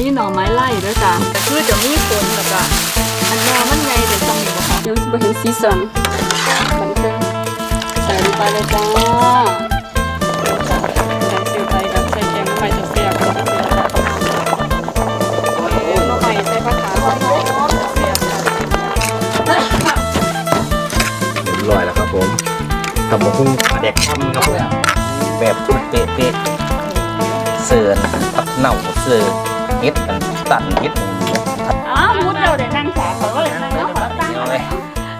นี้หน่อไม้ไล่ด้วยจ้ะแต่คือจะมีคนแล้วก็อันนอมันไงเดี๋ยวจะมีบ่คะเดี๋ยวจะไปเห็นสีสันบันเทิงใส่ลงไปเลยจ้าใส่เสียไปกับใส่แกงน้ำใหม่จะเสียบกับเสียบจ้ะน้ำใหม่ใส่ผักขาวใส่เสียบจ้ะเรียบร้อยแล้วครับผมทำมาคุ้งปลาแดกทำครับผมแบบเป๊ะเป๊ะๆเสือนผักเน่าเสือ เฮ็ดอันตันเฮ็ดหมูผัดอ้าวมุดเราเดี๋ยวนั่งขาเขาก็เลยนั่งแล้วขอตั้งเดียวเลย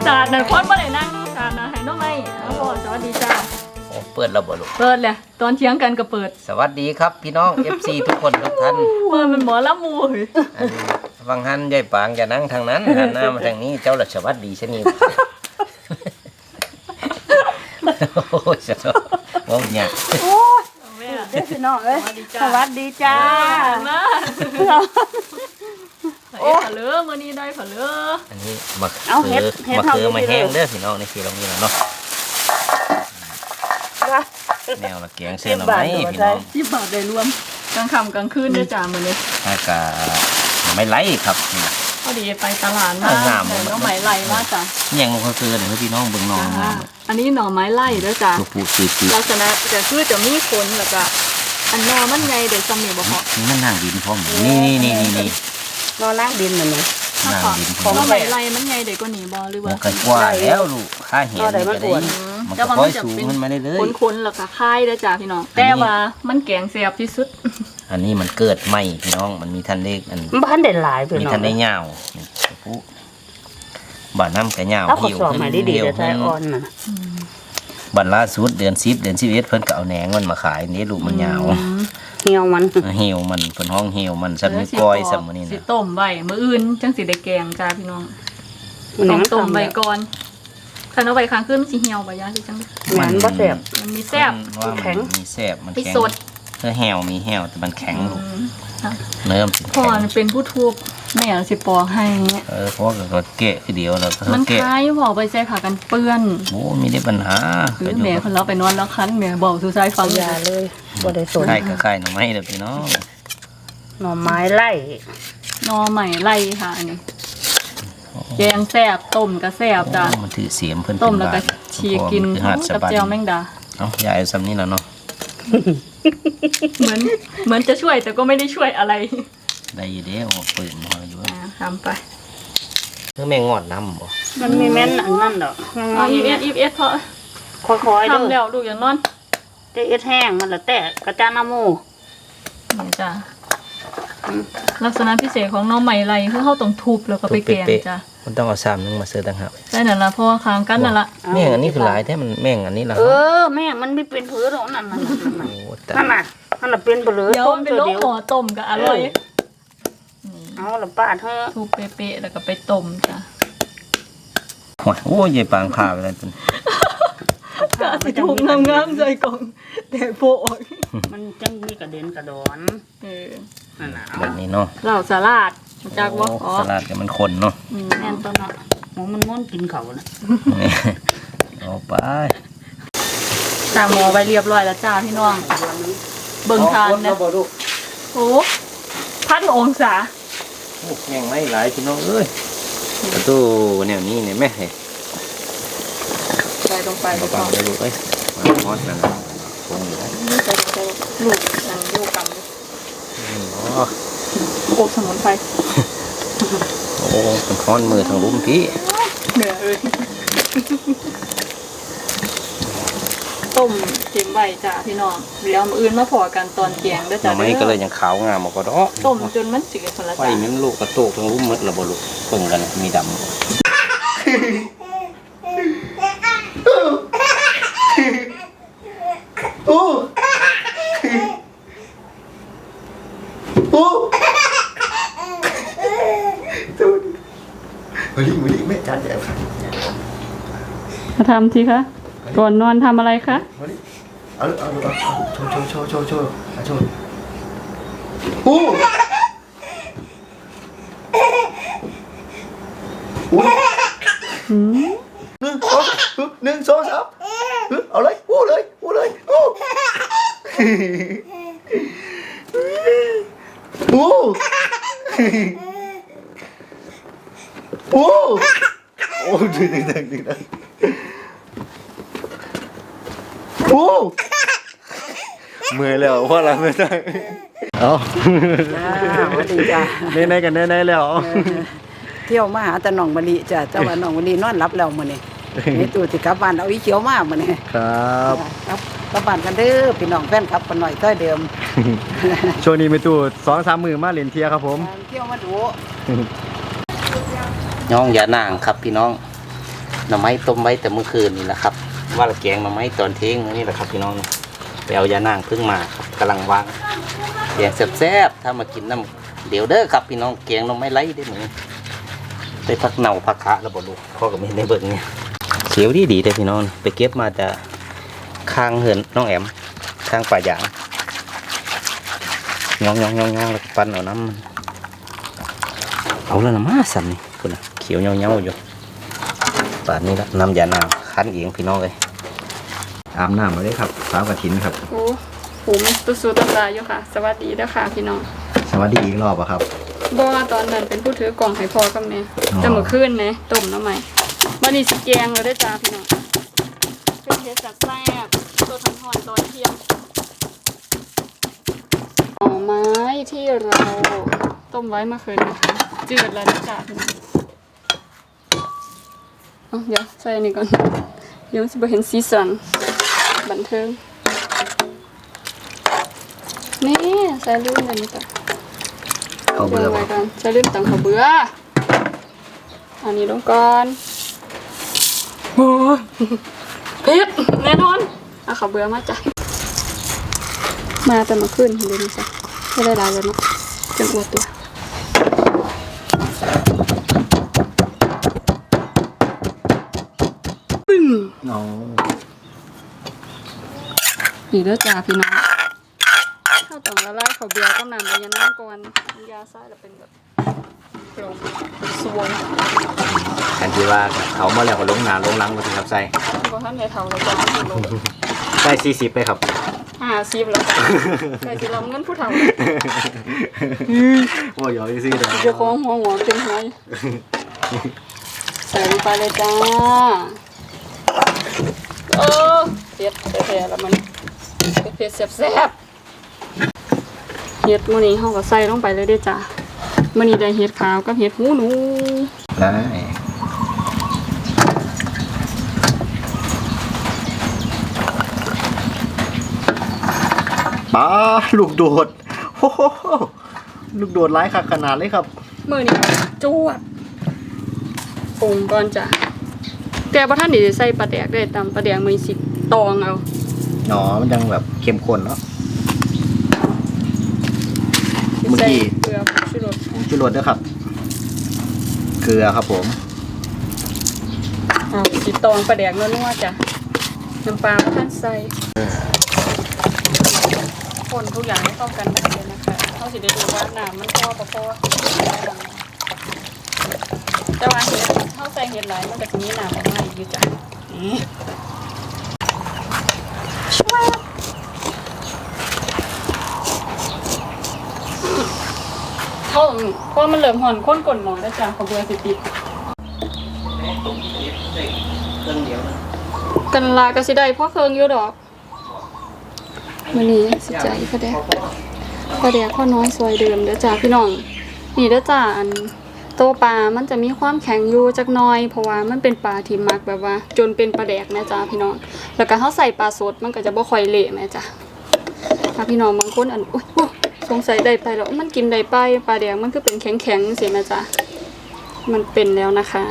จานนั้นคนบ่ได้นั่งจานนะให้น้องไม่เอาพ่อสวัสดีจ้าโอ้เปิดระเบิดลูกเปิดเลยตอนเที่ยงกันก็เปิด สวัสดีครับพี่น้อง FC ทุกคนทุกท่านเปิดมันหมอละมูเฮ้ยอันฟังหันยายปางจะนั่งทางนั้นหันหน้ามาทางนี้เจ้าละสวัสดีชะนีโอ้ยสนุกโอ้ยเนี่ยแม่ เด้อพี่น้องเอ้ยสวัสดีจ้าสวัสดีจ้ามาโอ้ผะเลือมื้อนี้ได้ผะเลืออันนี้มะเขืเอาเฮ็ดอเฮ็ดมะเท่าเขือนี้มาเลแห้ยงเด้อพี่น้องในที่เรามีแล้วเนาะแนวละแกงเส้นหน่อไม้พี่น้องที่บาทได้รวมกลางค่ำกลางคืนด้วยจ้ามื้อนี้ถ้ากะไม่ไหลครับพอดีไปตลาดมาเอางามแต่น้องไหมไล่มาจ้ะเนี่ยงมันคือเดี๋ยวพี่น้องเบิ่งน้องงามอันนี้หน่อไม้ไล่ด้วยจ้ะตัวผู้คือคือลักษณะจะคือจะมีขนแล้วก็ อันนอมันไงเดี๋ยวจำนี่บ่พอนี่มันนั่งดินพร้อมนี่นี่นี่นี่นี่นอนนั่งดินเหมือนนี้ถ้านั่งขอดินพขร้อองมใหม่ไรมันไงเด็กก็หนีบอหรือมัว่านก็กว่าแล้วลูกค่าเห็นนี่ก็ได้มันก็ค่อยสูงขึ้นมาเรื่อยคนคนๆแล้วก็ค่ายได้อจ้าพี่น้องแต่ว่ามันแกงแซ่บที่สุดๆอันนี้มันเกิดใหม่พี่น้องมันมีทันเล็กอันมันบ้านเด่นหลายพี่มีน้องทันได้ยาวนี่ตัวผู้บ้านน้ำกะยาวถ้าเขาหิวสอบขึ้นมาดีๆเหี่ยวจะใช้ขึ้นอ่อนน่ะ บันล่าสุดเดือนสิบเดือนสิบเอ็ดเพิ่นก็เอาแหนงมันมาขายนี่ลูกมันยาวเหี่ยวมันเหี่ยวมันเพิ่นห้องเหี่ยวมันสับนิ้วก้อยสับมันนี่สินะต้มไว้มื้ออื่นจังสิได้แกงจ้าพี่น้องมันต้ยัองงต้มทำไว้แบบก่อนถ้าเอาไว้ค้างคืนมันสิเหี่ยวบ่ยะสิจังได๋แม่นบ่แซ่บมันมีแซ่บว่าแข็มันงมีแซ่บมันมีแข็งสดเนื้อแหวมีแหวแต่มันแข็งลูกอืมค่ะเนื้อมันสิพ่อแข็งเป็นผู้ทุบ แม่สิปอกให้เออเพราะว่าก็เกะคือเดียวแล้วก็มันเกะคล้ายพ่อไปใส่ผ้ากันเปื้อนโอ้มีได้ปัญหาคือก็อยู่แม่คนเราไปนอนแล้วคันแม่บอกสู่ใจฟังยาเลยบ่ได้สนไข่ก็ไข่หน่อไม้เด้อพี่น้องหน่อไม้ไล่นอใหม่ไล่ค่ะอันนี้แกงแซ่บต้มก็แซ่บจ้ะโอ้มันถือเสียมเพิ่นต้มแล้วก็เป็นบาทฉีกกินเพราะว่ามันคือหาดสะกับบันเจียวแมงดาเอ้ายายเอาซ้ำนี่แล้วเนาะเหมือนเหมือนจะช่วยแต่ก็ไม่ได้ช่วยอะไร ได้อยู่เด้โอ้ปืนมาอยู่อ่าทำไปเนื้อแมงงอดน้ำบ่มันมีแม่นอันนั้นดอกเอาอีเอสอีเอสเพราะค่อยๆเด้ทำอแล้วลูกอย่างนอนจะเอ็ดแห้งมันละแต่กระจานน้ำหมูนี่จ้ะลักษณะพิเศษของหน้องใหม่ไรคือเขาต้องทุบแล้วก็ไปแกงจ้ะมันต้องเอาซ้ำนึงมาเสิร์ฟต่างหากได้นั่นละเพราะว่าค้างกันนั่นละแม่งอันนี้คือหลายแท้มันแม่งอันนี้ล่ะเออแม่มันไม่เป็นผือหรอกนั่นน่ะนั่นโอ้น่ะแต่นั่นน่ะนั่นน่ะเป็นผือเดี๋ยวต้มมันเป็นตัวโรคเดียวหัวต้มก็อร่อย เอาละปาดเถอะทุบเป๊ะๆแล้วก็ไปต้มจ้ะโอ้ยโอ้ยยายปางพาไปแล้วจนก็สิทุบงามๆใจกล่องแต่โปะมันจังมีกระเด็นกระดอนเออนั่นน่ะเอาแบบนี้เนาะเหล้าสลัดจากว่าโอ้อ๋อสลัดกับมันคนเนาะอืมแม่นตอนน่ะหมูมันม้วนกินเขานะเอาไปจ้าหมอไปเรียบร้อยแล้วจ้าพี่น้อง เบิ่งทานนะ โอ้พันองศาโอ้ แม่งไม่หลายพี่น้องเอ้ยประตูแนวนี้เนี่ยแม่เฮ้ยใส่ลงไปมาแล้วปัก็งเลยลูกเอ้ยมาฮอดนั่นน่ะคงอยู่ได้ใส่ลงไปลูกนั่นลูกกำอืมอ๋ออบสมุนไพรโอ้เป็นค้อนมือทางลุ้มพี่เหนือเอ้ย ต้มจิ้มไว้จ้าพี่น้องเดี๋ยวมื้ออื่นมาพอกันตอนแกงเด้อหน่จ้าอไม้ก็เลยยังขาวงามออกก็ดอกต้มจนมันจืดคนละไฟจ้ามันลูกกระโตกทางลุ้มหมดระบ่ลูกเบิ่งกันมีดำมาดิมาดิแม่จานใหญ่ครับมาทำทีคะ ก่อนนอนทำอะไรคะมาดิเอาเอาเอาเอาโชว์โชว์โชว์โชว์โชว์อาโชว์โอ้อุ้ยหนึ่งสองหนึ่งสองสามเอาเลยอู้เลยอู้เลยอู้โอ้โอ้โอ้ดึงดึงดึงดึง โอ้เมื่อยแล้วเพราะอะไรไม่ได้เอาจ้าสวัสดีจ้าในในๆกันในในๆแล้วเที่ยวมาหาแต่น้องมะลิจ้าเจ้าว่าน้องมะลินอนรับแล้วมื้อนี้นี่ตู่สิกลับบ้านเอาอีเขียวมามื้อนี้ครับครับกลับบ้านกันเด้อพี่น้องแฟนคลับกันหน่อยเท่าเดิมช่วงนี้ไปตู่สองสามมือมาเล่นเทียครับผมเที่ยวมาดูน้องยานางครับพี่น้องหน่อไม้ต้มไว้แต่เมื่อคืนนี่แหละครับ ว่าละแกงหน่อไม้ตอนเที่ยงนี่แหละครับพี่น้องไปเอายานางพิ่งมาครับกำลังวางแกงแซ่บๆถ้ามากินน้ำเดี๋ยวเด้อครับพี่น้องแกงน่อไม้ไล่ได้เหมือนไปพักเน่าพักคะแล้วบ่ลูกพ่อกับแม่ในเบิ่งเนี่ยเขียวดีดีๆเลยพี่น้องไปเก็บมาจากข้างเหินน้องแอมข้างป่าหยางยองยองยองยองแล้วปั้นเอาน้ำเอาแล้วนะมาสันนี่คุณนะเขียวเงาๆอยู่ป่านนี้ละน้ำยานาง คั้นเองพี่น้องเลยอาบน้ำมาได้ครับสาวกระถินครับโอ้โหมันตุสูตำลายอยู่ค่ะ สวัสดีเด้อค่ะพี่น้องสวัสดีอีกรอบอะครับบ่ว่าตอนนั้นเป็นผู้ถือกล่องให้พ่อกับแม่อ๋อแต่เมื่อคืนเนี่ยต้มน้ำใหม่วันนี้สิแกงเลยได้อจ้าพี่น้องเป็นเทสจัดแซ่บตัวทันทอนตอนเที่ยงหน่อไม้ที่เราต้มไว้เมื่อคืนนะคะจืดแล้วนะจ้าพี่น้อง เอาเดี๋ยวใส่อันนี้ก่อน เดี๋ยวจะไปเห็นสีสันบันเทิง นี่ใส่ลืมอันนี้จ้ะเขาเบื่อไว้บ่กันจะลืมตังเขาเบื่ออันนี้ลงก่อนโอ้ยเผ็ดแน่นอนเอาเขาเบื่อมาจ้ะมาแต่เมาขึ้นเดี๋ยวนี้จ้ะไม่ได้หลายแล้วเนาะจังอวดตัว น้องนี่เด้อจ้าพี่น้องข้าวต้องละลายเขาวเบื่อก็นำไปยันน้ำก่อนยาซ่าจะเป็นแบบกลมสวงอันที่ว่าเขามาแล้วก็ลงหนาลงหลังมาถึงครับใส่เพราะท่านในเท่าเลยจ้าพี่น้องใส่สี่สิบไปครับห้าสิบแล้วจ้ะใครจะรับเงินผู้เฒ่าว่าหยอกอีซี่เลยเจ้าของหัวหงอเต็มหัวอยู่ใส่ลงไปเลยจ้า เออเผ็ดแท้ๆแล้วมันเผ็ดๆแซ่บๆเห็ดมื้อนี้เฮาก็ใส่ลงไปเลยเด้อจ้ามื้อนี้ได้เห็ดขาวกับเห็ดหูหนูได้ป้าลูกโดดโอ้โหลูกโดดร้ายขขนาดเลยครับ มื้อนี้จวดปรุงก่อนจ้ะ แต่บ่ทันได้ใส่ปลาแดกได้ตำปลาแดกมื้อนี้สิตองเอาหนอมันยังแบบเข้มข้นเนาะ เมื่อใส่กี้เกลือผงชูรสจุรสด้วยครับ เกลือครับผม เอาสิตองปลาแดกนัวๆจ้ะน้ำปลาบ่ทันใส่คนทุกอย่างให้เข้ากันได้เลยนะคะเขาสิได้ดูว่าน้ำมันพอบ่พอ แต่ว่าเห็ดเขาใส่เห็ดหลายมันก็จะมีน้ำออกมาอีกอยู่จ้ะนี่ช่วยเขาเพราะมันเหลือมห่อนข้นกลนหมอได้วจ้ะขาเบื่อสิติดกันลากระสิได้เพราะเครื่องอยู่ดอกวันนี้สิใจพระแดกพระแดกพ่อน้อยซอยเดิมเด้อจ้าพี่น้องนี่เด้อจ้าอัน ตวปลามันจะมีความแข็งอยู่จักหน้อย เพราะว่ามันเป็นปลาที่มักแบบว่า จนเป็นปลาแดกนะจ้าพี่น้อง แล้วก็เขาใส่ปลาสดมันก็จะบ่ค่อยเละแม่จ้าถ้าพี่น้องบางคนอันอุ๊ยอุ๊ยสงสัยได้ไปแล้วมันกินได้ไปปลาแดกมันก็เป็นแข็งๆสิแม่จ้ามันเป็นแล้วนะคะ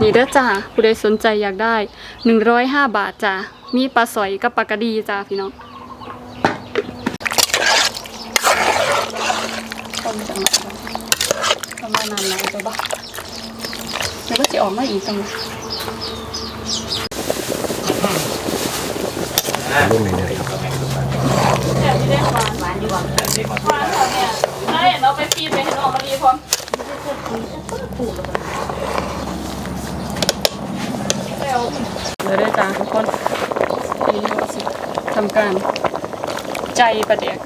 นี่เด้อจ้าผู้ใดสนใจอยากได้ 105 บาทจ้ามีปลาสอยกับปลากระดีจ้าพี่น้องต้มจังหวะ ประมาณนั้นนะจ้ะบ้าแล้วก็จะออกมาอีกจังเลยรุ่นเหนื่อยๆครับแต่ที่ได้หวานหวานดีกว่าหวานค่ะเนี่ยได้เราไปฟีดไปให้น้องมาดีพร้อมแล้วเดี๋ยวได้จ้าทุกคนทีนี้เราสิทำการใจประเด็ก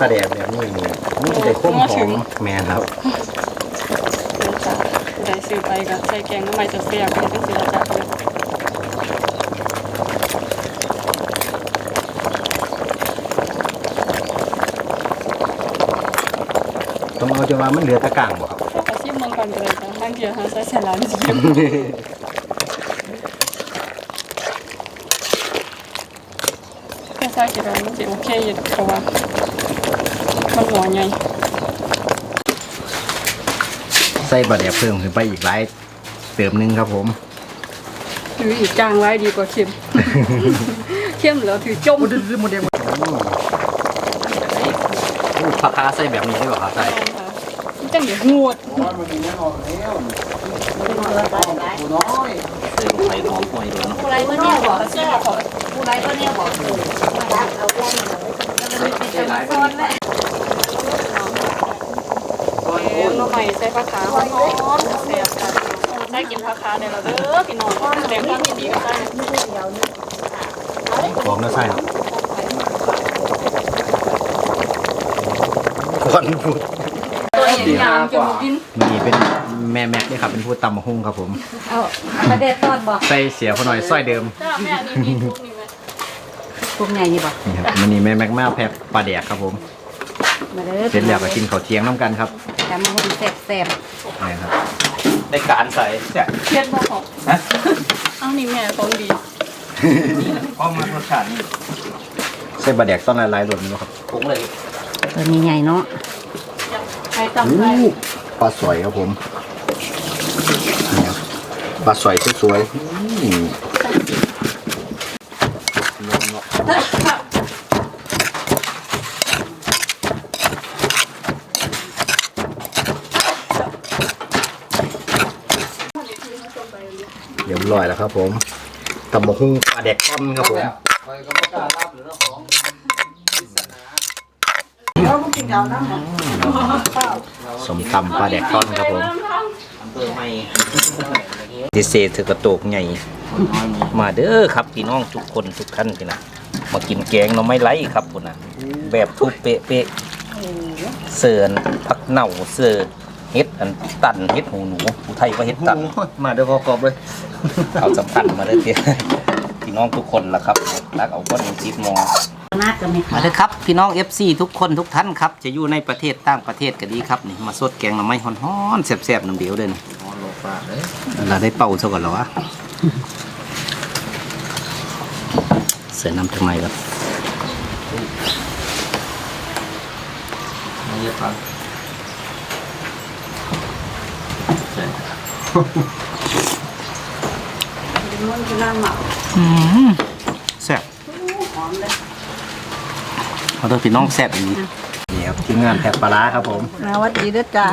ปลาแดกแบบนี้นี่มันจะได้ข้มหอมแม่นครับเดี๋ยวจ้ะผู้ใดซื้อไปก็ใส่แกงน้ำใหม่จะเสียบไปจะเสียจ้ะเลยต้องเอาจะว่ามันเหลือแตะกร้างบ่ครับพวกอาชีพเมืองก่อนก็เลยจ้ะบางทีหาใส่แสนล้านจริงแค่ใส่กี่ดอกมันจะโอเคอยู่เพราะว่า มันหัวใหญ่ใส่ปลาแดกเพิ่มขึ้นไปอีกหลายเติมหนึงครับผมหรืออีกจางไว้ดีกว่าเค็ม เค็มแล้วถือจมโมเดลโมเดลผักคาใส่แบบนี้ได้ป่ะครับใส่มันจังเดี๋ยวงวดมันมีแน่นอนแล้วใส่ไข่หอมหอยด้วยเนาะผู้ไรบ่เนี่ยบอกเสียบขอผู้ไรบ่เนี่ยบอกเออเอาแรงหน่อยจะมาซ้อนแล้ว แกงน้ำใหม่ใส่ผักขาหอมๆเสียบจ้ะได้กินผักขาเนี่ยเราเด้อพี่น้องแสดงความยินดีกับจ้าหอมแล้วใส่ก่อนพูดตัวเองยามจนกินนี่เป็นแม่แม็กด้วยครับเป็นผู้ตำมะฮุ่งครับผม เอาประเด็ดตอนบอกใส่เสียพอหน่อยสร้อยเดิมจ้าแม่นี่มีทุกนี่แม่พวกไงนี่บอกนี่ครับมันนี่แม่แม็กมาแพ็ปลาแดกครับผม มาเด้อ เสร็จแล้วก็กินข้าวเที่ยงน้ำกันครับ แต่มาคนแซ่บแซ่บนี่ครับได้การใส่แซ่บเพ็ดบ่หอมเอานี่แม่ของดีข้อมารสชาตินี่ใส่ปลาแดกต้นลายๆหล่นนี่ครับผงเลยตัวนี้ใหญ่เนาะใครตำได้ปลาสวยครับผมนี่ครับปลาสวยสวยๆอืม รียบร้อยแล้วครับ ผมตำมะฮุ่งปลาแดกต้นครับผมสมตำปลาแดกต้นครับผมดิเซถือกระโตกใหญ่มาเด้อครับพี่น้องทุกคนทุกท่านพี่นะมากินแกงหน่อไม้ไร้ครับคุณนะแบบทุบเป๊ะเป๊ะๆเสิร์นผักเน่าเสิร์น เฮ็ดอันตันเฮ็ดหูหนูผู้ไทยก็เฮ็ดตัน มาเดี๋ยวขอบเลย เอาสำคัญมาเลยเตี้ยพี่น้องทุกคนละครับรักเอาก้อนจิตมองน่าจะไม่มาเลยครับพี่น้อง FC ทุกคนทุกท่านครับจะอยู่ในประเทศต่างประเทศก็ดีครับนี่มาสดแกงหน่อไม้ฮ้อนๆแซ่บๆน้ำเดียวเด้อนี่เราได้เป่าซะก่อนแล้ววะเสียน้ำทำไมครับอื มแซ่บขอโทษพี่น้องแซ่บอีกนี่ครับทีมงานแพ็กปลาร้าครับผมสวัสดีเด้อจ้า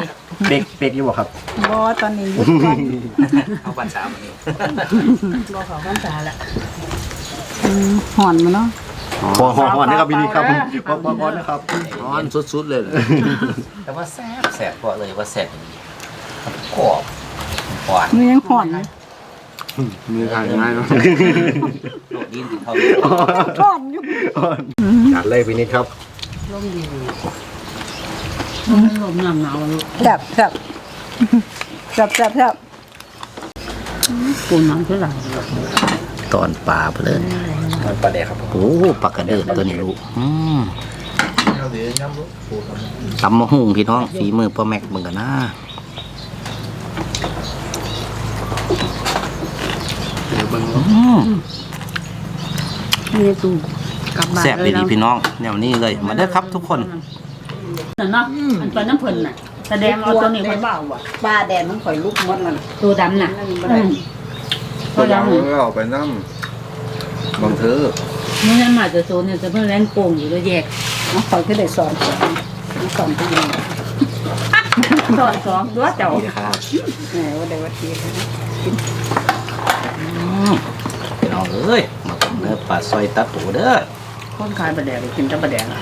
เด็กเด็กอยู่บ่ครับบอตอนนี้ยุดก่อนเอาปันสามอันนี้บอเขาพรรษาละห่อนมาเนาะพอหอนนะครับพี่นี่ครับพอพอพอนะครับหอนสุดๆเลยแต่ว่าแซ่บแซ่บเพราะเลยว่าแซ่บดีกรอบ หวานมือยังห่อนนะมือขายง่ายเนาะโดดดินถึงเท่าห่อนอยู่จัดเลยพี่นิดครับลมหนาวหนาวลูกแซ่บแซ่บแซ่บแซ่บแซ่บปูน้ำเท่าไหร่ตอนปลาเพลินปลาแดกครับโอ้ปลากระเดิดตัวนี้ลูกอืมตำมะฮุ่งพี่น้องฝีมือพ่อแม็กมึงกันนะ อืมนี่ตู้กลับบ้านแซ่บดีๆพี่น้องแนวนี้เลยมาเด้อครับทุกคน นั่นเนาะอันไปน้ำเพลินน่ะ แสดงเอาตัวนี้ไปเบาว่ะปลาแดดมันข่อยลุกหมดแล้วน่ะตัวดำน่ะนั่นบ่ได้ตัวดำก็เอาไปนั่งบางเธอนี่นั่นมาจะโซนเนี่ยจะเพิ่งแล่นโป่งอยู่แล้วแยกเอาข่อยก็ได้สอนสอนสอนตัวเองสอนสองตัวเจ้านี่ครับแหมว่าได้ว่าทีนะ พี่น้องเอ้ยมาผมเนื้อปลาซอยตัดตูเด้อคนขายปลาแดกกินแต่ปลาแดกอะ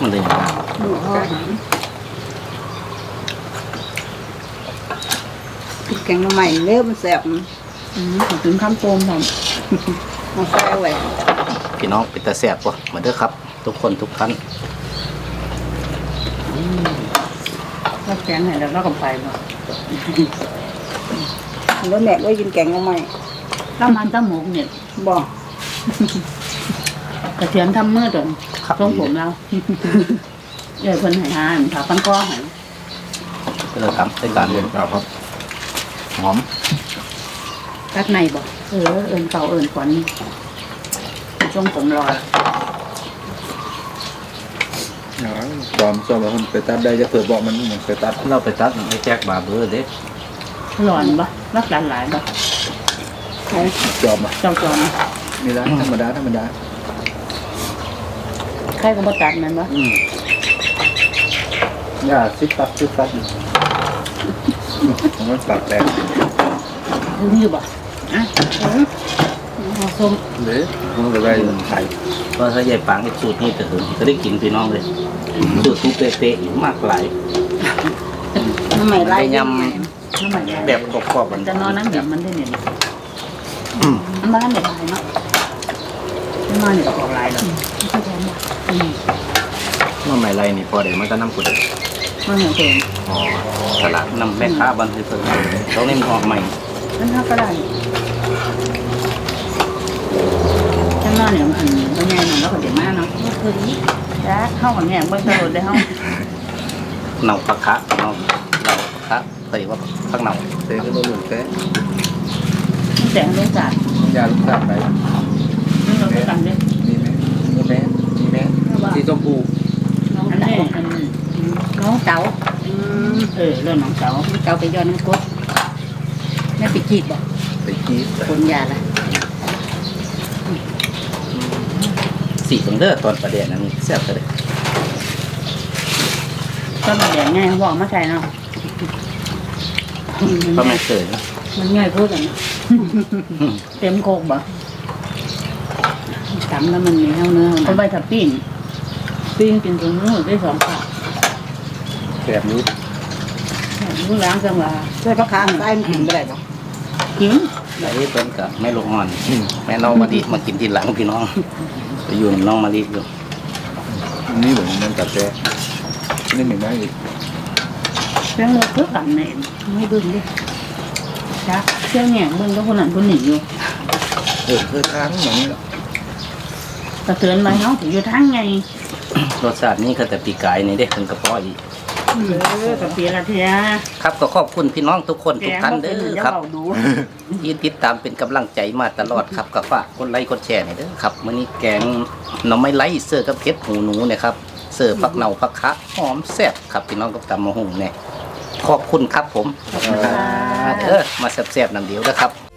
มันเลยมาพริกแกงหน่อไม้เริ่มนแซ่บอืมถึงคำโปมผมมาใส่ไว้พี่น้องเป็นตาแซ่บบ่มาเด้อครับ ทุกคนทุกท่านก็แกงให้แล้วเราก็ไปบ่ แล้วแม่ก็กินแกงเอาใหม่ถ้ามันตะหมกเนี่ยบ่กระเทียมทำมือจนครับทรงผมเราเดี๋ยวเพิ่นให้หานถาปันก้อให้เพื่อทำในการเรียนครับครับหอมตัดในบ่เออเอินเก่าเอินขวัญทรงผมรอยจอมจอมแล้วมันไปตัดได้จะเปิดบอกมันเหมือนไปตัดเราไปตัดไอ้แจ็คบาร์เบอร์เด้ ร้อนบ่รักหลานหลายบ่จอมอะเจ้าจอมมีร้านธรรมดา ธรรมดาใครก็บ่ตัดแม่นบ่อืมอย่าซิปตัดซิปตัดผมว่าตัดแรงนี่บ่อะเออเอาส้มหรือมันก็ได้ไข่เพราะถ้าใหญ่ปางไอ้สูตรนี้จะถึงจะได้กินพี่น้องเลยสูตรทุกเป๊ะๆมากหลายน้ำใหม่ไล่ไปย น้ำมันำแบบกรอบๆมันจะนอนนั่งเดี๋ยวมันได้เนี่ยมันบ้านเด็กหลายเนาะไม่มาเนี่ยก็หลายดอกอืมน้ำใหม่ไรนี่พอเดี๋ยวมันก็น้ำกุดมันเหมือนเดิมอ๋อตลาดนำแม่ค้าบันทึกเพิ่มต้องเน้นออกใหม่มันเท่าก็ได้จังนอนเนี่ยมันมันใหญ่หน่อยแล้วก็เดี๋ยวมาเนาะคือจ้าเข้ากับแง่เบิ้งกระโดดได้ห้องเนาผักคะเนา เราผักคะเคยว่าผักเนาเต้ก็ต้องหลุดแท้มันแต่งได้จัดยาลูกตาลไปนี่เราก็กันด้วยมีไหมมีแม่มีแม่สีชมพูอันนี้อันน้องเต๋าเออเรื่องน้องเต๋าเจ้าไปย้อนน้ำกดแม่ไปจีบบ่ไปกีบคนยาละสีตรงเด้อตอนประเด็นนั้นแซ่บเลยก็มาแดงง่ายบอกมาใส่เนาะ เพราะไม่เคยนะมันง่ายพูดกันเต็มโคกบ่ตำแล้วมันมีเท่าเนื้อเอาไปถับปิ้งปิ้งกินตรงนู้นได้สองขาแสบนิ้วรู้ล้างจังหวะช่วยพระค้างได้มันกินไม่ได้บ่กินไอ้เพิ่นกับแม่ลูกอ่อนแม่น้องมะลิมากินทีหลังพี่น้องไปอยู่กับน้องมะลิอยู่นี่เหมือนมันกับแท้นี่เหมือนไหมอีก เรื่องเราเพื่อกันเนี่ยไม่บึ้งดิจ้ะเชื่อแง่บึ้งก็คนนั้นคนหนีอยู่เออเธอค้างอย่างนี้หรอกระเตือนไปเนาะถึงอยู่ทั้งไงรสชาตินี้ก็แต่ปีกายนี่เด้เพิ่นกระป๋ออีกเออกับเปียละเทียครับก็ขอบคุณพี่น้องทุกคนทุกท่านเด้อแกงครับบ่เป็นเดี๋ยวเราดูที่ติดตามเป็นกำลังใจมาตลอดครับกับฝากกดไลค์กดแชร์หน่อยเด้อครับมื้อนี้แกงหน่อไม้ไร้เสิร์ฟกับเผ็ดหูหนูเนี่ยครับเสิร์ฟผักเน่าผักคะหอมแซ่บครับพี่น้องกับตำมะฮุ่งเนี่ย ขอบคุณครับผมเออมาแซ่บๆน้ำเดียวนะครับ